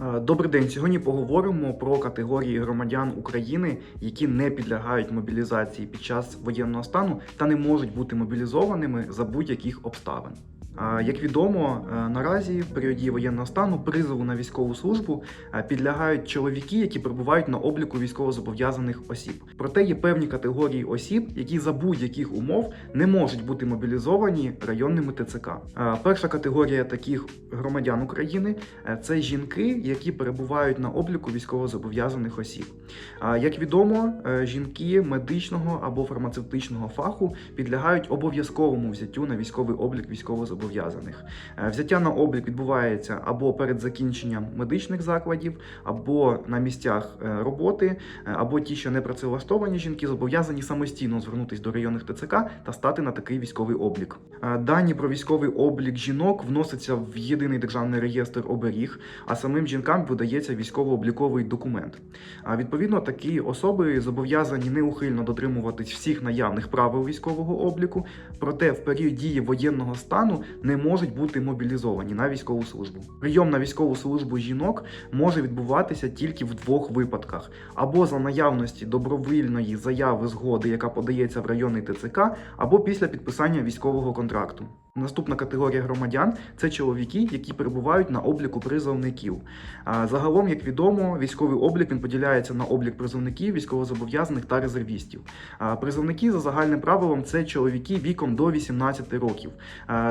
Е, Добрий день. Сьогодні поговоримо про категорії громадян України, які не підлягають мобілізації під час воєнного стану та не можуть бути мобілізованими за будь-яких обставин. Як відомо, е, наразі в періоді воєнного стану призову на військову службу е, підлягають чоловіки, які перебувають на обліку військовозобов'язаних осіб. Проте є певні категорії осіб, які за будь-яких умов не можуть бути мобілізовані районними ТЦК. Е, Перша категорія таких громадян України це жінки, які перебувають на обліку військовозобов'язаних осіб. Як відомо, жінки медичного або фармацевтичного фаху підлягають обов'язковому взяттю на військовий облік військовозобов'язаних. Е, Взяття на облік відбувається або перед закінченням медичних закладів, або на місцях е, роботи, е, або ті, що не працевлаштовані жінки, зобов'язані самостійно звернутися до районних ТЦК та стати на такий військовий облік. Дані про військовий облік жінок вносяться в єдиний державний реєстр оберіг, а самим жінкам видається військово-обліковий документ. Відповідно, такі особи зобов'язані неухильно дотримуватись всіх наявних правил військового обліку, проте в період дії воєнного стану не можуть бути мобілізовані на військову службу. Прийом на військову службу жінок може відбуватися тільки в двох випадках: або за наявності добровільної заяви згоди, яка подається в районний ТЦК, або після підписання військового контракту. Наступна категорія громадян це чоловіки, які перебувають на обліку призовників. Загалом, як відомо, військовий облік він поділяється на облік призовників, військовозобов'язаних та резервістів. Призовники за загальним правилом це чоловіки віком до 18 років.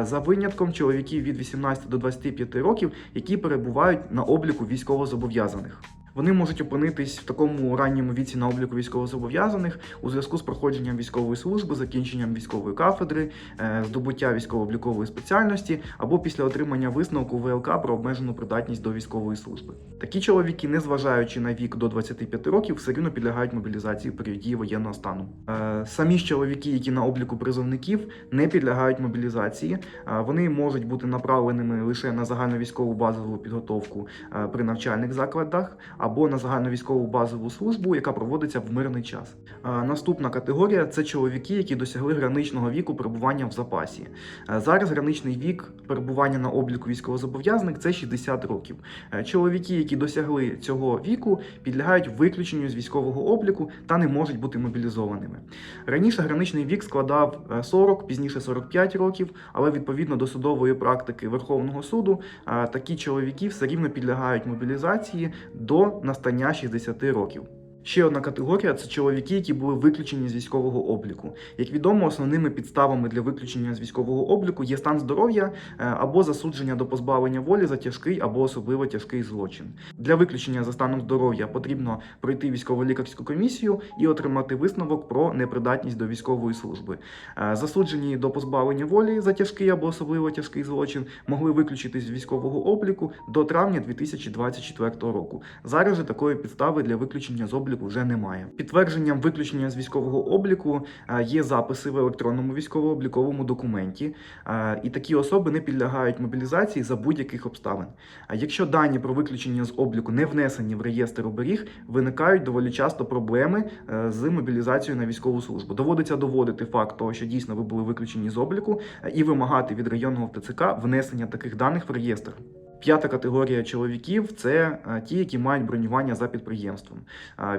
За винятком чоловіків від 18 до 25 років, які перебувають на обліку військовозобов'язаних. Вони можуть опинитись в такому ранньому віці на обліку військовозобов'язаних у зв'язку з проходженням військової служби, закінченням військової кафедри, е, здобуття військово-облікової спеціальності або після отримання висновку ВЛК про обмежену придатність до військової служби. Такі чоловіки, незважаючи на вік до 25 років, все рівно підлягають мобілізації в період дії воєнного стану. Е, Самі ж чоловіки, які на обліку призовників, не підлягають мобілізації. Е, Вони можуть бути направленими лише на загальновійськову базову підготовку при навчальних закладах або на загальновійськову базову службу, яка проводиться в мирний час. Е, Наступна категорія це чоловіки, які досягли граничного віку перебування в запасі. Е, Зараз граничний вік перебування на обліку військовозобов'язаних це 60 років. Е, Чоловіки, які досягли цього віку, підлягають виключенню з військового обліку та не можуть бути мобілізованими. Раніше граничний вік складав е, 40, пізніше 45 років, але відповідно до судової практики Верховного суду е, такі чоловіки все рівно підлягають мобілізації до настання 60 років. Ще одна категорія це чоловіки, які були виключені з військового обліку. Як відомо, основними підставами для виключення з військового обліку є стан здоров'я е, або засудження до позбавлення волі за тяжкий або особливо тяжкий злочин. Для виключення за станом здоров'я потрібно пройти військово-лікарську комісію і отримати висновок про непридатність до військової служби. Е, Засуджені до позбавлення волі за тяжкий або особливо тяжкий злочин могли виключитись з військового обліку до травня 2024 року. Зараз же такої підстави для виключення з обліку вже немає. Підтвердженням виключення з військового обліку е, є записи в електронному військово-обліковому документі, е, і такі особи не підлягають мобілізації за будь-яких обставин. А якщо дані про виключення з обліку не внесені в реєстр оберіг, виникають доволі часто проблеми е, з мобілізацією на військову службу. Доводиться доводити факт того, що дійсно ви були виключені з обліку, і вимагати від районного ТЦК внесення таких даних в реєстр. П'ята категорія чоловіків це е, ті, які мають бронювання за підприємством.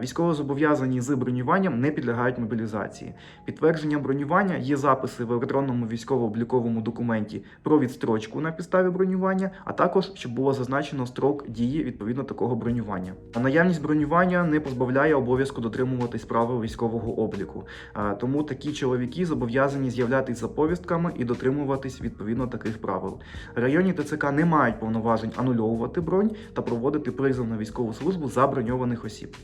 Військовозобов'язані з бронюванням не підлягають мобілізації. Підтвердженням бронювання є записи в електронному військово-обліковому документі про відстрочку на підставі бронювання, а також щоб було зазначено строк дії відповідно такого бронювання. А наявність бронювання не позбавляє обов'язку дотримуватись правил військового обліку. Тому такі чоловіки зобов'язані з'являтись за повістками і дотримуватись відповідно таких правил. Районні ТЦК не мають повноважень анульовувати бронь та проводити призов на військову службу заброньованих осіб.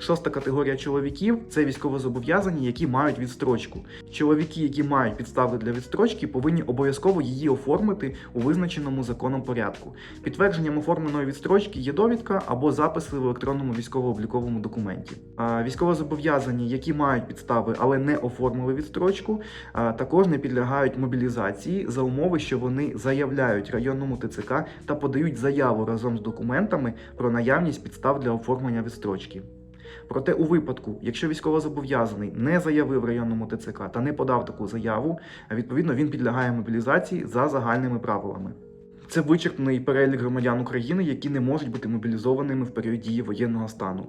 Шоста категорія чоловіків це військовозобов'язані, які мають відстрочку. Чоловіки, які мають підстави для відстрочки, повинні обов'язково її оформити у визначеному законом порядку. Підтвердженням оформленої відстрочки є довідка або записи в електронному військово-обліковому документі. Військовозобов'язані, які мають підстави, але не оформили відстрочку, також не підлягають мобілізації за умови, що вони заявляють районному ТЦК та подають заяву разом з документами про наявність підстав для оформлення відстрочки. Проте у випадку, якщо військовозобов'язаний не заявив районному ТЦК та не подав таку заяву, відповідно він підлягає мобілізації за загальними правилами. Це вичерпний перелік громадян України, які не можуть бути мобілізованими в період дії воєнного стану.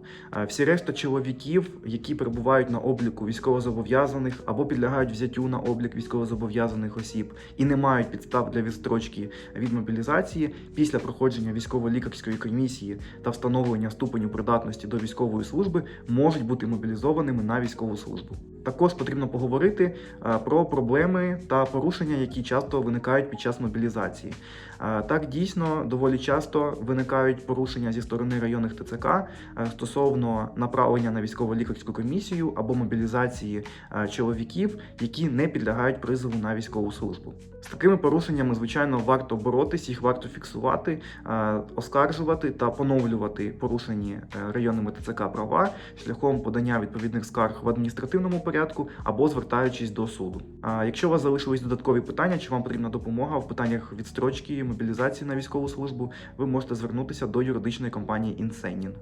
Всі решта чоловіків, які перебувають на обліку військовозобов'язаних або підлягають взяттю на облік військовозобов'язаних осіб і не мають підстав для відстрочки від мобілізації після проходження військово-лікарської комісії та встановлення ступеню придатності до військової служби, можуть бути мобілізованими на військову службу. Також потрібно поговорити е, про проблеми та порушення, які часто виникають під час мобілізації. Е, Так дійсно доволі часто виникають порушення зі сторони районних ТЦК е, стосовно направлення на військово-лікарську комісію або мобілізації чоловіків, які не підлягають призову на військову службу. З такими порушеннями, звичайно, варто боротись, їх варто фіксувати, оскаржувати та поновлювати порушені районними ТЦК права шляхом подання відповідних скарг в адміністративному порядку або звертаючись до суду. А якщо у вас залишились додаткові питання, чи вам потрібна допомога в питаннях відстрочки мобілізації на військову службу, ви можете звернутися до юридичної компанії Інсенін.